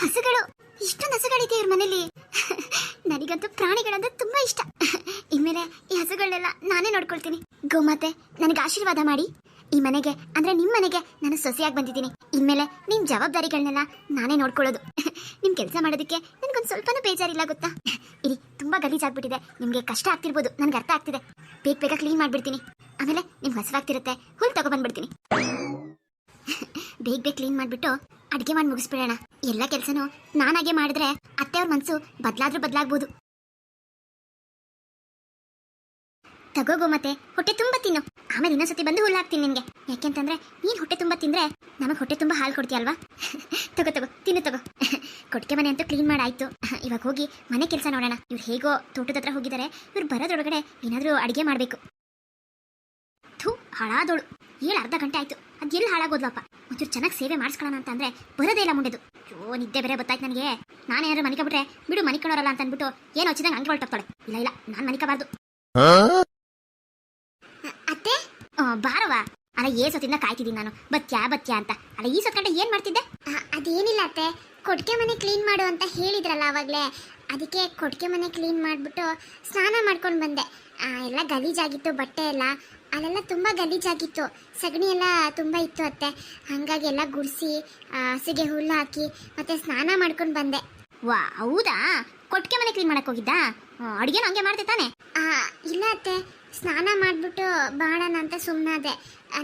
ಹಸುಗಳು. ಇಷ್ಟೊಂದು ಹಸುಗಳಿದೆ ಇವ್ರ ಮನೇಲಿ. ನನಗಂತೂ ಪ್ರಾಣಿಗಳಂದ್ರೆ ತುಂಬಾ ಇಷ್ಟ. ಇನ್ಮೇಲೆ ಈ ಹಸುಗಳನ್ನೆಲ್ಲ ನಾನೇ ನೋಡ್ಕೊಳ್ತೀನಿ. ಗೋಮಾತೆ, ನನಗೆ ಆಶೀರ್ವಾದ ಮಾಡಿ. ಈ ಮನೆಗೆ, ಅಂದ್ರೆ ನಿಮ್ಮ ಮನೆಗೆ ನಾನು ಸೊಸೆಯಾಗಿ ಬಂದಿದ್ದೀನಿ. ಇನ್ಮೇಲೆ ನಿಮ್ ಜವಾಬ್ದಾರಿಗಳನ್ನೆಲ್ಲ ನಾನೇ ನೋಡ್ಕೊಳ್ಳೋದು. ನಿಮ್ ಕೆಲಸ ಮಾಡೋದಕ್ಕೆ ನನಗೊಂದು ಸ್ವಲ್ಪನೂ ಬೇಜಾರಿಲ್ಲ, ಗೊತ್ತಾ? ಇರಿ, ತುಂಬಾ ಗಲೀಜಾಗ್ಬಿಟ್ಟಿದೆ. ನಿಮ್ಗೆ ಕಷ್ಟ ಆಗ್ತಿರ್ಬೋದು, ನನ್ಗೆ ಅರ್ಥ ಆಗ್ತಿದೆ. ಬೇಗ ಬೇಗ ಕ್ಲೀನ್ ಮಾಡ್ಬಿಡ್ತೀನಿ. ಆಮೇಲೆ ನಿಮ್ಗೆ ಹಸುವಾಗ್ತಿರುತ್ತೆ, ಹುಲ್ ತಗೊಬಂದ್ಬಿಡ್ತೀನಿ. ಬೇಗ ಬೇಗ ಕ್ಲೀನ್ ಮಾಡಿಬಿಟ್ಟು ಅಡುಗೆ ಮಾಡಿ ಮುಗಿಸ್ಬಿಡೋಣ. ಎಲ್ಲ ಕೆಲಸನೂ ನಾನಾಗೆ ಮಾಡಿದ್ರೆ ಅತ್ತೆಯವ್ರ ಮನಸ್ಸು ಬದಲಾದ್ರೂ ಬದಲಾಗ್ಬೋದು. ತಗೋಗೋ ಮತ್ತೆ ಹೊಟ್ಟೆ ತುಂಬ ತಿನ್ನು. ಆಮೇಲೆ ಇನ್ನೊಂದ್ಸತಿ ಬಂದು ಹುಲ್ಲು ಹಾಕ್ತೀನಿ ಯಾಕೆ ಯಾಕೆಂತಂದ್ರೆ ನೀನು ಹೊಟ್ಟೆ ತುಂಬ ತಿಂದ್ರೆ ನಮಗೆ ಹೊಟ್ಟೆ ತುಂಬ ಹಾಲು ಕೊಡ್ತೀಯಲ್ವಾ? ತಗೋ ತಗೋ, ತಿನ್ನು ತಗೋ. ಕೊಟ್ಟಿಗೆ ಮನೆ ಅಂತೂ ಕ್ಲೀನ್ ಮಾಡಾಯ್ತು. ಇವಾಗ ಹೋಗಿ ಮನೆ ಕೆಲಸ ನೋಡೋಣ. ಇವ್ರು ಹೇಗೋ ತೋಟದ ಹತ್ರ ಹೋಗಿದ್ದಾರೆ ಇವ್ರು ಬರೋದ್ರೊಳಗಡೆ ಏನಾದರೂ ಅಡುಗೆ ಮಾಡಬೇಕು. ಥೂ, ಹಾಳಾದೋಳು. ಏಳು ಅರ್ಧ ಗಂಟೆ ಆಯ್ತು. ಅದು ಎಲ್ಲಿ ಹಾಳಾಗೋದ್ಲಪ್ಪ. ಒಂಚೂರು ಚೆನ್ನಾಗಿ ಸೇವೆ ಮಾಡಿಸ್ಕೊಳ್ಳೋಣ ಅಂತ ಅಂದ್ರೆ ಬರೋದೇ ಇಲ್ಲ ಮುಂಡೆದು. ಓ ನಿದ್ದೆ ಬೇರೆ ಗೊತ್ತಾಯ್ತು ನನಗೆ. ನಾನೇನಾದ್ರೂ ಮನಿಕ ಬಿಟ್ರೆ ಬಿಡು ಮನಿಕೊಳ್ಳೋರಲ್ಲ ಅಂತ ಅಂದ್ಬಿಟ್ಟು ಏನು ಹಚ್ಚಿದಂಗೆ ಹಂಗೆ ಹೊರಟೋಗ್ತಾಳೆ ಇಲ್ಲ ಇಲ್ಲ, ನಾನು ಮನಿಕಬಾರ್ದು ಅತ್ತೆ? ಬಾರವಾ ಅಲ್ಲ ಏ ಸೊತ್ತಿಂದ ಕಾಯ್ತಿದ್ದೀನಿ ನಾನು. ಬತ್ಯಾ ಬತ್ಯಾ ಅಂತ. ಅಲ್ಲ, ಈ ಸೊತ್ಕಂಡ ಏನು ಮಾಡ್ತಿದ್ದೆ? ಅದೇನಿಲ್ಲ ಅತ್ತೆ. ಕೊಟ್ಟಿಗೆ ಮನೆ ಕ್ಲೀನ್ ಮಾಡು ಅಂತ ಹೇಳಿದ್ರಲ್ಲ ಅವಾಗಲೇ. ಅದಕ್ಕೆ ಕೊಟ್ಟಿಗೆ ಮನೆ ಕ್ಲೀನ್ ಮಾಡಿಬಿಟ್ಟು ಸ್ನಾನ ಮಾಡ್ಕೊಂಡು ಬಂದೆ. ಎಲ್ಲ ಗಲೀಜಾಗಿತ್ತು, ಬಟ್ಟೆ ಎಲ್ಲ. ಅಲ್ಲೆಲ್ಲ ತುಂಬ ಗಲೀಜಾಗಿತ್ತು ಸಗಣಿ ಎಲ್ಲ ತುಂಬ ಇತ್ತು ಅತ್ತೆ. ಹಾಗಾಗಿ ಎಲ್ಲ ಗುಡಿಸಿ ಹಸಿಗೆ ಹುಲ್ಲು ಹಾಕಿ ಮತ್ತೆ ಸ್ನಾನ ಮಾಡ್ಕೊಂಡು ಬಂದೆ. ವಾ ಹೌದಾ? ಕೊಟ್ಟಿಗೆ ಮನೆ ಕ್ಲೀನ್ ಮಾಡಕ್ ಹೋಗಿದ್ದಾ? ಅಡುಗೆನೂ ಹಂಗೆ ಮಾಡ್ದೆ ತಾನೆ? ಇಲ್ಲ ಅತ್ತೆ. ಸ್ನಾನ ಮಾಡಿಬಿಟ್ಟು ಬಾಳಣ ಅಂತ ಸುಮ್ಮನಾದೆ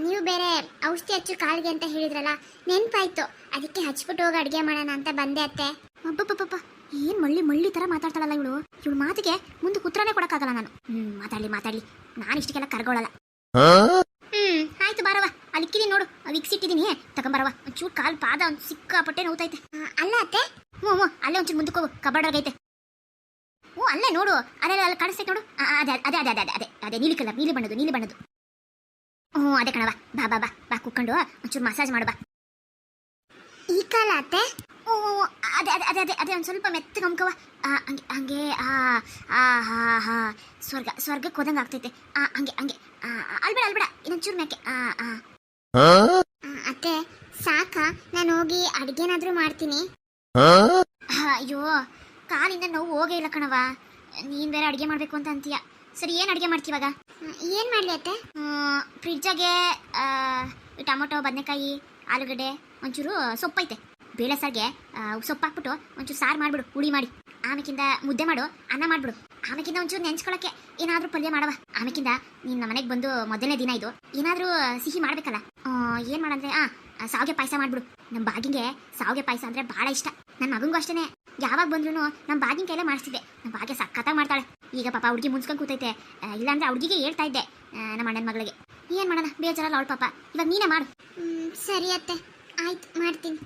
ನೀವು ಬೇರೆ ಔಷಧಿ ಹಚ್ಚು ಕಾಲಿಗೆ ಅಂತ ಹೇಳಿದ್ರಲ್ಲ ನೆನ್ಪಾಯ್ತು. ಅದಕ್ಕೆ ಹಚ್ಬಿಟ್ಟು ಹೋಗಿ ಅಡುಗೆ ಮಾಡೋಣ ಅಂತ ಬಂದೆ ಅತ್ತೆ. ಅಬ್ಬಬ್ಬಬ್ಬ ಏನ್ ಮಳ್ಳಿ ಮಳ್ಳಿ ತರ ಮಾತಾಡ್ತಾಳಲ್ಲ ಇವಳು? ಇವಳು ಮಾತಿಗೆ ಮುಂದೆ ಕುತ್ರನೇ ಕೊಡಕ್ಕಾಗಲ್ಲ ನಾನು. ಹ್ಮ್ ಮಾತಾಡ್ಲಿ ಮಾತಾಡ್ಲಿ. ನಾನು ಇಷ್ಟಕ್ಕೆಲ್ಲ ಕರ್ಗೊಳಲ್ಲ. ಹ್ಮ್ ಆಯ್ತು ಬಾರವ ಅಲ್ಲಿ ಇಕ್ಕಿದೀನಿ ನೋಡು ವಿಕ್ಸ್ ಇಟ್ಟಿದ್ದೀನಿ. ತಗೊಂಬರವ ಒಂಚೂರು ಕಾಲ್ ಪಾದ ಒಂದು ಸಿಕ್ಕಾಪಟ್ಟೆ ನೋವುತೈತೆ. ಅಲ್ಲ ಅತ್ತೆ? ಹ್ಞೂ ಹ್ಞೂ ಅಲ್ಲೇ ಒಂಚೂರು ಮುಂದಕ್ಕೆ ಹೋಗು. ಕಬಾರ್ಡ್ ಆಗೈತೆ ಹ್ಞೂ ಅಲ್ಲೇ ನೋಡು. ಅಲ್ಲೇ ಅಲ್ಲಿ ಕಾಣಿಸ್ತೈತೆ ನೋಡು. ಅದೇ ಅದೇ ಅದೇ ಅದೇ ಅದೇ ಅದೇ ಅದೇ ನೀಲಿ ಕಲರ್ ನೀಲಿ ಬಣ್ಣದು ನೀಲಿ ಬಣ್ಣದು ಹ್ಞೂ ಅದೇ ಕಣವ ಬಾ ಬಾ ಬಾ ಬಾ ಕುಕ್ಕೊಂಡು ಒಂಚೂರು ಮಸಾಜ್ ಮಾಡು ಬಾ. ಈ ಕಾಲ ಅತ್ತೆ? ಓ ಅದೇ ಅದೇ ಅದೇ ಅದೇ ಅದೇ ಒಂದು ಸ್ವಲ್ಪ ಮೆತ್ತಗೆ ಅಮ್ಕವ ಹಂಗೆ ಹಂಗೆ ಆ ಆ ಹಾ ಹಾ. ಸ್ವರ್ಗ ಸ್ವರ್ಗಕ್ಕೆ ಹೋದಂಗೆ ಆಗ್ತೈತೆ. ಆ ಹಂಗೆ ಹಂಗೆ. ಅಲ್ಬೇಡ ಅಲ್ಬೇಡ. ಇನ್ನೊಂಚೂರು ಮೇಕೆ. ಆ ಆ. ಆ, ಅತ್ತೆ ಸಾಕ. ನಾನು ಹೋಗಿ ಅಡ್ಗೆನಾದ್ರೂ ಮಾಡ್ತೀನಿ. ಅಯ್ಯೋ ಕಾಲಿಂದ ನೋವು ಹೋಗೇ ಇಲ್ಲ ಕಣವ ನೀನ್ ಬೇರೆ ಅಡುಗೆ ಮಾಡ್ಬೇಕು ಅಂತ ಅಂತೀಯ. ಸರಿ ಏನ್ ಅಡುಗೆ ಮಾಡ್ತೀವಾಗ ಏನ್ ಮಾಡ್ಲಿ ಅತ್ತೆ? ಫ್ರಿಡ್ಜಾಗೆ ಟೊಮೊಟೊ ಬದನೆಕಾಯಿ ಆಲೂಗಡ್ಡೆ ಒಂಚೂರು ಸೊಪ್ಪೈತೆ ಬೇಳೆ ಸಾರಿಗೆ ಸೊಪ್ಪು ಹಾಕ್ಬಿಟ್ಟು ಒಂಚೂರು ಸಾರು ಮಾಡ್ಬಿಡು ಹುಳಿ ಮಾಡಿ. ಆಮೇಕಿಂದ ಮುದ್ದೆ ಮಾಡು ಅನ್ನ ಮಾಡ್ಬಿಡು. ಆಮೇಕಿಂದ ಒಂಚೂರು ನೆಂಚ್ಕೊಳಕ್ಕೆ ಏನಾದ್ರೂ ಪಲ್ಯ ಮಾಡವ ಆಮೇಕಿಂದ ನೀನು ಮನೆಗೆ ಬಂದು ಮೊದಲನೇ ದಿನ ಇದು. ಏನಾದ್ರೂ ಸಿಹಿ ಮಾಡ್ಬೇಕಲ್ಲ. ಏನ್ ಮಾಡಂದ್ರೆ, ಆ ಸಾವಿಗೆ ಪಾಯಸ ಮಾಡ್ಬಿಡು. ನಮ್ಮ ಬಾಗಿಂಗೆ ಸಾವಿಗೆ ಪಾಯಸ ಅಂದ್ರೆ ಬಹಳ ಇಷ್ಟ. ನನ್ನ ಮಗಂಗೂ ಅಷ್ಟೇನೆ. ಯಾವಾಗ ಬಂದ್ರೂ ನಮ್ಮ ಬಾಗಿನ ಕೈಲೇ ಮಾಡಿಸ್ತಿದ್ದೆ. ನಮ್ಮ ಬಾಗೆ ಸಖತ್ತಾಗಿ ಮಾಡ್ತಾಳೆ. ಈಗ ಪಾಪ ಹುಡುಗಿ ಮುನ್ಸ್ಕೊಂಡು ಕೂತೈತೆ. ಇಲ್ಲಾಂದ್ರೆ ಹುಡುಗಿಗೆ ಹೇಳ್ತಾ ಇದ್ದೆ ನಮ್ಮ ಅಣ್ಣನ ಮಗಳಿಗೆ. ಏನ್ ಮಾಡೋಣ, ಬೇಜಾರಲ್ಲ ಅವಳು ಪಾಪ. ಇವಾಗ ನೀನೇ ಮಾಡು. ಸರಿ ಅತ್ತೆ. ಆಯ್ತು ಮಾಡ್ತೀನಿ.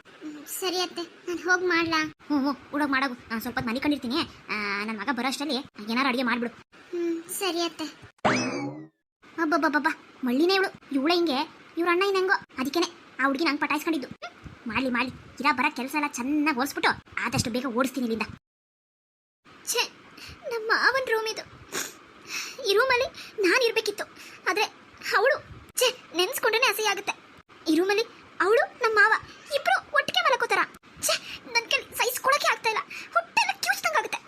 ಸರಿ ಅತ್ತೆ ನಾನು ಹೋಗಿ ಮಾಡ್ಲಾ? ಹ್ಞೂ ಹ್ಞೂ ಹುಡುಗ ಮಾಡೋಗು. ನಾನು ಸ್ವಲ್ಪ ಮನೆ ಕಂಡಿರ್ತೀನಿ. ನನ್ನ ಮಗ ಬರೋ ಅಷ್ಟರಲ್ಲಿ ಏನಾರು ಅಡುಗೆ ಮಾಡ್ಬಿಡು. ಹ್ಞೂ ಸರಿ ಅತ್ತೆ. ಅಬ್ಬಬ್ಬಬ್ಬ ಮಳ್ಳಿನೇ ಇವಳು. ಇವಳೆ ಹಿಂಗೆ ಇವ್ರ ಅಣ್ಣ ಇನ್ನಂಗೋ ಅದಕ್ಕೇನೆ ಆ ಹುಡುಗಿ ನಂಗೆ ಪಟಾಯಿಸ್ಕೊಂಡಿದ್ದು. ಮಾಡಲಿ ಮಾಡಲಿ ಮಾಡ್ಲಿ. ಇರ ಬರ ಕೆಲಸ ಎಲ್ಲ ಚೆನ್ನಾಗಿ ಓಡಿಸ್ಬಿಟ್ಟು ಆದಷ್ಟು ಬೇಗ ಓಡಿಸ್ತೀನಿ ಇಲ್ಲಿಂದ. ಛೇ ನಮ್ಮ ಮಾವನ ರೂಮ್ ಇದು. ಈ ರೂಮಲ್ಲಿ ನಾನು ಇರಬೇಕಿತ್ತು. ಆದ್ರೆ ಅವಳು ಛೇ ನೆನೆಸ್ಕೊಂಡ್ರೆ ಅಸಹ್ಯ ಆಗುತ್ತೆ. ಈ ರೂಮಲ್ಲಿ ಅವಳು ನಮ್ಮ ಮಾವ. ಇಬ್ರು ಒಟ್ಟಿಗೆ ಮಲಕೋತಾರ. ನನ್ ಕೈ ಸಹಿಸ್ಕೊಳಕ್ಕೆ ಆಗ್ತಾ ಇಲ್ಲ. ಹೊಟ್ಟೆ ಎಲ್ಲ ಆಗುತ್ತೆ.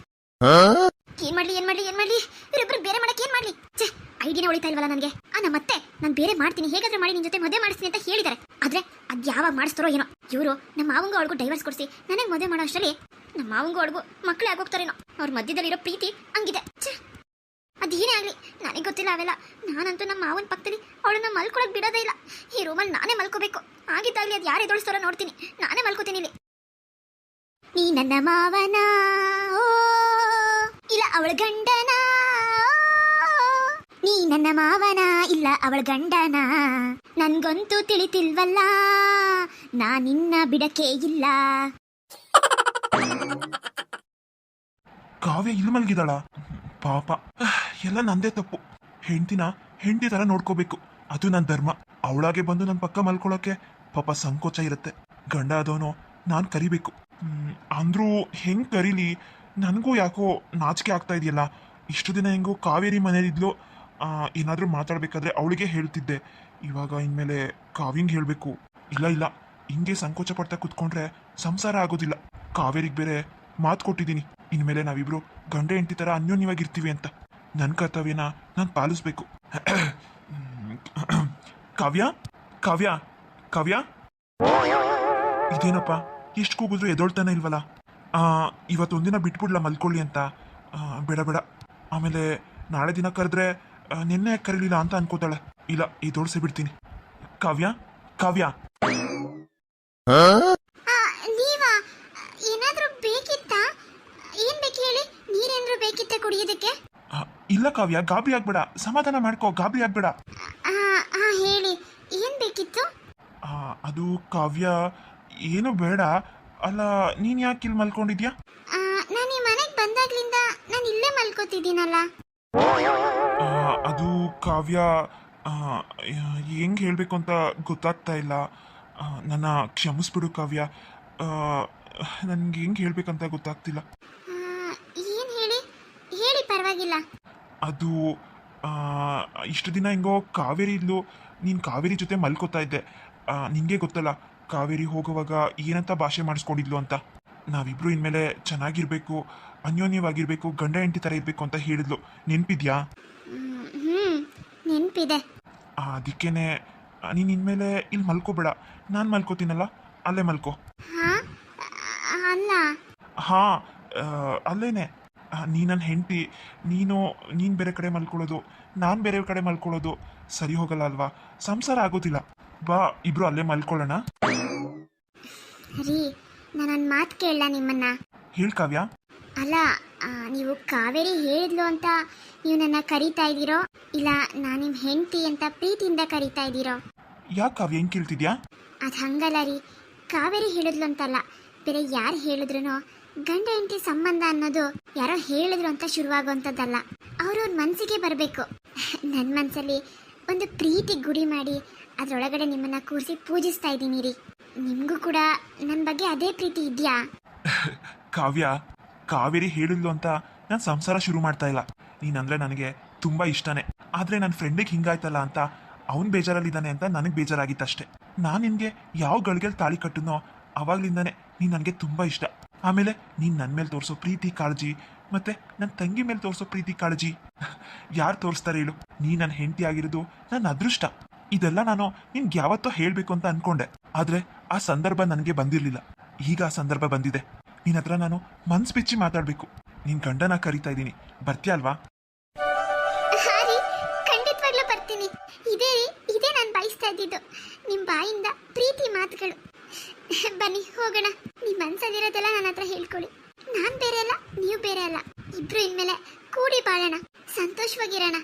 ಏನ್ ಮಾಡ್ಲಿ ಏನ್ ಮಾಡ್ಲಿ ಏನ್ ಮಾಡ್ಲಿ? ಇವರಿಬ್ರು ಬೇರೆ ಮಾಡಕ್ಕೆ ಏನ್ ಮಾಡ್ಲಿ? ಛೇ ಐಡಿನೇ ಉಳಿತಾ ಇಲ್ವಲ್ಲ ನನಗೆ? ಆ ಮತ್ತೆ ನಾನು ಬೇರೆ ಮಾಡ್ತೀನಿ. ಹೇಗಾದ್ರೂ ಮಾಡಿ ನಿನ್ ಜೊತೆ ಮದುವೆ ಮಾಡಿಸ್ತೀನಿ ಅಂತ ಹೇಳಿದಾರೆ. ಆದ್ರೆ ಅದ್ ಯಾವಾಗ ಮಾಡಿಸ್ತಾರೋ ಏನೋ. ಇವರು ನಮ್ಮ ಮಾವಂಗ ಅವ್ಳಿಗೂ ಡೈವರ್ಸ್ ಕೊಡ್ಸಿ, ನನಗೆ ಮದುವೆ ಮಾಡೋ ಅಷ್ಟರಲ್ಲಿ ನಮ್ಮ ಮಾವಂಗ ಅವಳಿಗೂ ಮಕ್ಕಳೇ ಆಗೋಗ್ತಾರೇನೋ. ಅವ್ರ ಮಧ್ಯದಲ್ಲಿರೋ ಪ್ರೀತಿ ಹಂಗಿದೆ. ಛೇ ಅದೇನೇ ಆಗಲಿ, ನನಗೆ ಗೊತ್ತಿಲ್ಲ ಅವೆಲ್ಲ. ನಾನಂತೂ ನಮ್ಮ ಮಾವನ ಪಕ್ಕದಲ್ಲಿ ಅವಳನ್ನ ಮಲ್ಕೊಳಕ್ಕೆ ಬಿಡೋದೇ ಇಲ್ಲ. ಈ ರೂಮಲ್ಲಿ ನಾನೇ ಮಲ್ಕೋಬೇಕು. ಆಗಿದ್ದಾಗಲಿ ಅದು ಯಾರು ಎದುರಿಸ್ತಾರೋ ನೋಡ್ತೀನಿ. ನಾನೇ ಮಲ್ಕೋತೀನಿ ನೀ ನನ್ನ ಮಾವನ? ಇಲ್ಲ ಅವಳ ಗಂಡನ? ನೀ ನನ್ನ ಮಾವನ? ಇಲ್ಲ ಅವಳ ಗಂಡನ? ನನ್ಗಂತೂ ತಿಳಿತಿಲ್ವಲ್ಲ. ನಾ ನಿನ್ನ ಬಿಡಕೆ ಇಲ್ಲ. ಕಾವ್ಯ ಇಲ್ಲಿ ಮಲಗಿದಾಳ ಪಾಪ. ಎಲ್ಲ ನಂದೇ ತಪ್ಪು. ಹೆಂಡತಿನ ಹೆಂಡತಿ ತರ ನೋಡ್ಕೋಬೇಕು. ಅದು ನನ್ನ ಧರ್ಮ. ಅವಳಾಗೆ ಬಂದು ನನ್ನ ಪಕ್ಕ ಮಲ್ಕೊಳಕ್ಕೆ ಪಾಪ ಸಂಕೋಚ ಇರುತ್ತೆ. ಗಂಡ ಆದವನು ನಾನು ಕರಿಬೇಕು. ಅಂದರೂ ಹೆಂಗ್ ಕರೀಲಿ? ನನಗೂ ಯಾಕೋ ನಾಚಿಕೆ ಆಗ್ತಾ ಇದೆಯಲ್ಲ. ಇಷ್ಟು ದಿನ ಹೆಂಗೋ ಕಾವೇರಿ ಮನೇಲಿದ್ಲು ಏನಾದರೂ ಮಾತಾಡ್ಬೇಕಾದ್ರೆ ಅವಳಿಗೆ ಹೇಳ್ತಿದ್ದೆ. ಇವಾಗ ಇನ್ಮೇಲೆ ಕಾವ್ಯಂಗೆ ಹೇಳ್ಬೇಕು. ಇಲ್ಲ ಇಲ್ಲ. ಹಿಂಗೆ ಸಂಕೋಚ ಪಡ್ತಾ ಕೂತ್ಕೊಂಡ್ರೆ ಸಂಸಾರ ಆಗೋದಿಲ್ಲ. ಕಾವೇರಿಗೆ ಬೇರೆ ಮಾತು ಕೊಟ್ಟಿದ್ದೀನಿ. ಇನ್ಮೇಲೆ ನಾವಿಬ್ರು ಗಂಡ ಹೆಂಡತಿ ಥರ ಅನ್ಯೋನ್ಯವಾಗಿರ್ತೀವಿ ಅಂತ. ನನ್ನ ಕರ್ತವ್ಯನ ನಾನು ಪಾಲಿಸ್ಬೇಕು. ಕಾವ್ಯ? ಕಾವ್ಯ? ಕಾವ್ಯ? ಇದೇನಪ್ಪ? ಎಷ್ಟು ಕೂಗಿದ್ರು ಎದೊಳ್ತಾನೆ ಇಲ್ವಲ್ಲ? ಆ, ಇವತ್ತೊಂದಿನ ಬಿಟ್ಬಿಡ್ಲ ಮಲ್ಕೊಳ್ಳಿ ಅಂತ. ಬೇಡ ಬೇಡ. ಆಮೇಲೆ ನಾಳೆ ದಿನ ಕರೆದ್ರೆ ನಿನ್ನೆ ಕರೀಲಿಲ್ಲ ಅಂತ ಅನ್ಕೋತಾಳೆ. ಇಲ್ಲ ಇದೋಳ್ಸೆ ಬಿಡ್ತೀನಿ. ಕಾವ್ಯ? ಕಾವ್ಯ ಆ, ನೀವಾ ಏನಾದ್ರೂ ಬೇಕಿತ್ತಾ ಏನ್ ಬೇಕು ಹೇಳಿ ನೀರೇನಾದ್ರೂ ಬೇಕಿತ್ತ ಕುಡಿಯೋದಕ್ಕೆ? ಇಲ್ಲ ಕಾವ್ಯ ಗಾಬರಿ ಆಗ್ಬೇಡ. ಸಮಾಧಾನ ಮಾಡ್ಕೋ ಗಾಬರಿ ಆಗ್ಬೇಡ. ಹೇಳಿ. ಏನ್ ಬೇಕಿತ್ತು? ಅದು ಕಾವ್ಯ ಏನು ಬೇಡ. ಅಲ್ಲ ನೀನ್ ಯಾಕೆ ಇಲ್ಲಿ ಮಲ್ಕೊಂಡಿದ್ಯಾ? ನಾನು ಈ ಮನೆಗೆ ಬಂದಾಗ್ಲಿಂದ ನಾನು ಇಲ್ಲೇ ಮಲ್ಕೋತಿದ್ದೀನಲ್ಲ. ಅದು ಕಾವ್ಯ ಹೆಂಗ್ ಹೇಳ್ಬೇಕು ಅಂತ ಗೊತ್ತಾಗ್ತಾ ಇಲ್ಲ. ನನ್ನ ಕ್ಷಮಿಸ್ಬಿಡು ಕಾವ್ಯ. ನನ್ಗೆ ಹೆಂಗ್ ಹೇಳ್ಬೇಕಂತ ಗೊತ್ತಾಗ್ತಿಲ್ಲ. ಪರವಾಗಿಲ್ಲ. ಅದು ಆ, ಇಷ್ಟು ದಿನ ಹೆಂಗೋ ಕಾವೇರಿ ಇದ್ಲು ನೀನು ಕಾವೇರಿ ಜೊತೆ ಮಲ್ಕೋತಾ ಇದ್ದೆ. ಆ, ನಿಂಗೆ ಗೊತ್ತಲ್ಲ ಕಾವೇರಿ ಹೋಗುವಾಗ ಏನಂತ ಭಾಷೆ ಮಾಡಿಸ್ಕೊಂಡಿದ್ಲು ಅಂತ. ನಾವಿಬ್ರು ಇನ್ಮೇಲೆ ಚೆನ್ನಾಗಿರ್ಬೇಕು ಅನ್ಯೋನ್ಯವಾಗಿರ್ಬೇಕು ಗಂಡ ಹೆಂಡತಿ ಥರ ಇರಬೇಕು ಅಂತ ಹೇಳಿದ್ಲು. ನೆನಪಿದ್ಯಾ? ನೆನ್ಪಿದೆ. ಅದಕ್ಕೇನೆ ನೀನು ಇನ್ಮೇಲೆ ಇಲ್ಲಿ ಮಲ್ಕೋಬೇಡ. ನಾನು ಮಲ್ಕೋತೀನಲ್ಲ ಅಲ್ಲೇ ಮಲ್ಕೋ. ಹಾ ಅಲ್ಲ. ಹಾ ಅಲ್ಲೇನೆ. ನೀ ನನ್ನ ಹೆಂಡತಿ ನೀನು ನೀನು ಬೇರೆ ಕಡೆ ಮಲ್ಕೊಳ್ಳೋದು ನಾನು ಬೇರೆ ಕಡೆ ಮಲ್ಕೊಳ್ಳೋದು ಸರಿ ಹೋಗಲ್ಲ ಅಲ್ವಾ? ಸಂಸಾರ ಆಗೋದಿಲ್ಲ. ಬಾ ಇಬ್ರು ಅಲ್ಲೇ ಮಲ್ಕೊಳ್ಳೋಣ. ರೀ ನಾನೊಂದು ಮಾತು ಕೇಳಲ್ಲ ನಿಮ್ಮನ್ನ. ಹೇಳ್ ಕಾವ್ಯ. ಅಲ್ಲ ಆ, ನೀವು ಕಾವೇರಿ ಹೇಳಿದ್ಲು ಅಂತ ನೀವು ನನ್ನ ಕರೀತಾ ಇದ್ದೀರೋ? ಇಲ್ಲ ನಾನು ನಿಮ್ಮ ಹೆಂಡತಿ ಅಂತ ಪ್ರೀತಿಯಿಂದ ಕರೀತಾ ಇದ್ದೀರೋ? ಯಾಕೆ ಕಾವ್ಯ ಹೆಂಗೆ ಕೇಳ್ತಿದ್ಯಾ? ಅದು ಹಂಗಲ್ಲ ರೀ. ಕಾವೇರಿ ಹೇಳಿದ್ಲು ಅಂತಲ್ಲ ಬೇರೆ ಯಾರು ಹೇಳಿದ್ರು ಗಂಡ ಹೆಂಡತಿ ಸಂಬಂಧ ಅನ್ನೋದು ಯಾರೋ ಹೇಳಿದ್ರು ಅಂತ ಶುರುವಾಗುವಂಥದ್ದಲ್ಲ. ಅವ್ರವ್ರ ಮನಸ್ಸಿಗೆ ಬರಬೇಕು. ನನ್ನ ಮನಸ್ಸಲ್ಲಿ ಒಂದು ಪ್ರೀತಿ ಗುಡಿ ಮಾಡಿ ಅದರೊಳಗಡೆ ನಿಮ್ಮನ್ನ ಕೂರಿಸಿ ಪೂಜಿಸ್ತಾ ಇದ್ದೀನಿ ರೀ. ನಿಮಗೂ ಕೂಡ ನನ್ನ ಬಗ್ಗೆ ಅದೇ ಪ್ರೀತಿ ಇದೆಯಾ? ಕಾವ್ಯ, ಕಾವೇರಿ ಹೇಳಿದ್ಲು ಅಂತ ನಾನು ಸಂಸಾರ ಶುರು ಮಾಡ್ತಾ ಇಲ್ಲ. ನೀನಂದ್ರೆ ನನಗೆ ತುಂಬಾ ಇಷ್ಟನೇ. ಆದ್ರೆ ನನ್ನ ಫ್ರೆಂಡಿಗೆ ಹಿಂಗಾಯ್ತಲ್ಲ ಅಂತ ಅವನ್ ಬೇಜಾರಲ್ಲಿದ್ದಾನೆ ಅಂತ ನನಗೆ ಬೇಜಾರಾಗಿತ್ತಷ್ಟೇ. ನಾನು ನಿನಗೆ ಯಾವ ಗಳಿಗೆಲ್ ತಾಳಿ ಕಟ್ಟುನೋ ಅವಾಗ್ಲಿಂದಾನೆ ನೀನು ನನಗೆ ತುಂಬಾ ಇಷ್ಟ. ಆಮೇಲೆ ನೀನು ನನ್ನ ಮೇಲೆ ತೋರಿಸೋ ಪ್ರೀತಿ ಕಾಳಜಿ ಮತ್ತೆ ನನ್ನ ತಂಗಿ ಮೇಲೆ ತೋರಿಸೋ ಪ್ರೀತಿ ಕಾಳಜಿ. ಯಾರು ತೋರಿಸ್ತಾರೆ ಹೇಳು. ನೀ ನನ್ನ ಹೆಂಡತಿ ಆಗಿರೋದು ನನ್ನ ಅದೃಷ್ಟ. ಇದೆಲ್ಲ ನಾನು ನಿನ್ಗೆ ಯಾವತ್ತೋ ಹೇಳಬೇಕು ಅಂತ ಅನ್ಕೊಂಡೆ. ಆದರೆ ಆ ಸಂದರ್ಭ ನನಗೆ ಬಂದಿರಲಿಲ್ಲ. ಈಗ ಆ ಸಂದರ್ಭ ಬಂದಿದೆ. ನಿನ್ನ ಹತ್ರ ನಾನು ಮನ್ಸ್ ಬಿಚ್ಚಿ ಮಾತಾಡ್ಬೇಕು. ನಿನ್ ಗಂಡನ ಕರಿತಾ ಇದ್ದೀನಿ. ಬರ್ತೀಯ ಅಲ್ವಾ? ಖಂಡಿತವಾಗ್ಲೂ ಬರ್ತೀನಿ. ಇದೇ ಇದೇ ನಾನು ಬಯಸ್ತಾ ಇದ್ದಿದ್ದು. ನಿಮ್ಮ ಬಾಯಿಂದ ಪ್ರೀತಿ ಮಾತುಗಳು. ಬನ್ನಿ, ಹೋಗೋಣ. ನಿಮ್ಮ ಮನ್ಸಲ್ಲಿರೋದೆಲ್ಲ ನನ್ನ ಹತ್ರ ಹೇಳ್ಕೊಳ್ಳಿ ನಾನು ಬೇರೆ ಅಲ್ಲ, ನೀವು ಬೇರೆ ಅಲ್ಲ. ಇಬ್ರು ಇನ್ಮೇಲೆ ಕೂಡಿ ಬಾಳೋಣ. ಸಂತೋಷವಾಗಿರೋಣ.